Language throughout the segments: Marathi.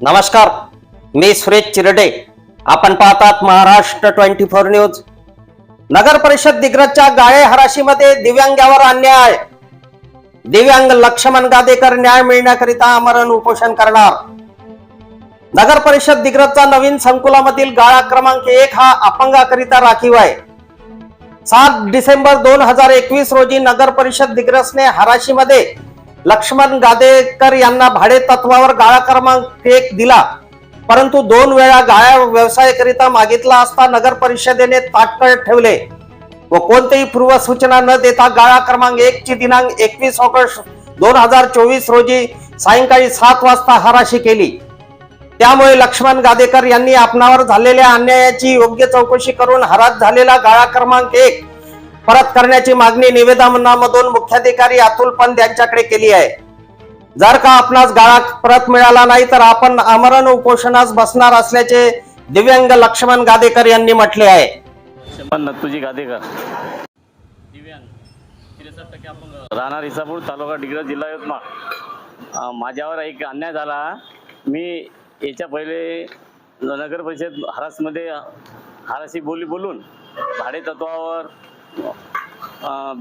नमस्कार मी सुरेश चिरडे. आपण पाहतात महाराष्ट्र ट्वेंटी फोर न्यूज. नगर परिषद दिग्रजच्या गाळे हराशीमध्ये दिव्यांगावर अन्याय. दिव्यांग लक्ष्मण गादेकर न्याय मिळण्याकरिता आमरण उपोषण करणार. नगर परिषद दिग्रजचा नवीन संकुलामधील गाळा क्रमांक एक हा अपंगाकरिता राखीव आहे. सात डिसेंबर दोन हजार एकवीस रोजी नगर परिषद दिग्रसने हराशीमध्ये लक्ष्मण गादेकर यांना भाडे तत्वावर गाळा क्रमांक एक दिला. परंतु दोन वेळा गाळ्या व्यवसायाकरिता मागितला असता नगर परिषदेने ताटकळ ठेवले व कोणतेही पूर्वसूचना न देता गाळा क्रमांक एक ची दिनांक एकवीस ऑगस्ट दोन हजार चोवीस रोजी सायंकाळी सात वाजता हराशी केली. त्यामुळे लक्ष्मण गादेकर यांनी आपणावर झालेल्या अन्यायाची योग्य चौकशी करून हरात झालेला गाळा क्रमांक एक परत करण्याची मागणी निवेदनामधून मुख्याधिकारी अतुल पंत यांच्याकडे केली आहे. जर का आपणास गाळा परत मिळाला नाही तर आपण आमरण उपोषणास बसणार असल्याचे दिव्यांग लक्ष्मण गादेकर यांनी म्हटले आहे. नत्तूजी गादेकर. दिव्यांग राहणार इसापूर तालुका डिग्रज जिल्हा यवतमाळ. माझ्यावर एक अन्याय झाला. मी याच्या पहिले नगर परिषद हरासमध्ये हराशी बोली बोलून भाडे तत्वावर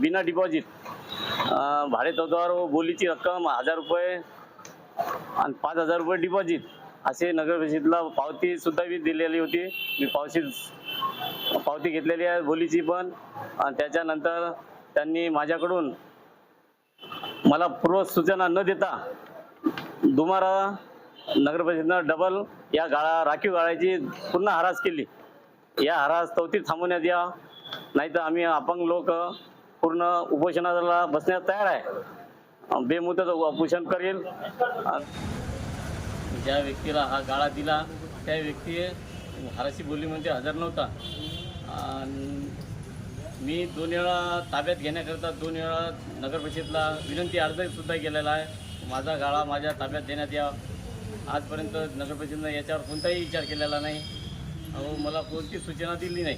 बिना डिपॉझिट. अं, व बोलीची रक्कम हजार रुपये आणि पाच हजार रुपये डिपॉझिट. असे नगर परिषदला पावती सुद्धा मी दिलेली होती. मी पावती पावती घेतलेली आहे बोलीची पण. आणि त्याच्यानंतर त्यांनी माझ्याकडून मला पूर्व सूचना न देता दुमारा नगर परिषदेनं डबल या गाळा राखीव गाळ्याची पुन्हा हरास केली. या हरास चौथी थांबवण्यात या. नाही तर आम्ही अपंग लोक पूर्ण उपोषणाला बसण्यास तयार आहे. बेमुदत उपोषण करेल. ज्या व्यक्तीला हा गाळा दिला त्या व्यक्ती हराशी बोलीमध्ये हजर नव्हता. आणि मी दोन वेळा ताब्यात घेण्याकरता दोन वेळा नगरपरिषदला विनंती अर्जसुद्धा केलेला आहे. माझा गाळा माझ्या ताब्यात देण्यात यावा. आजपर्यंत नगर परिषदेनं याच्यावर कोणताही विचार केलेला नाही. अहो मला कोणती सूचना दिली नाही.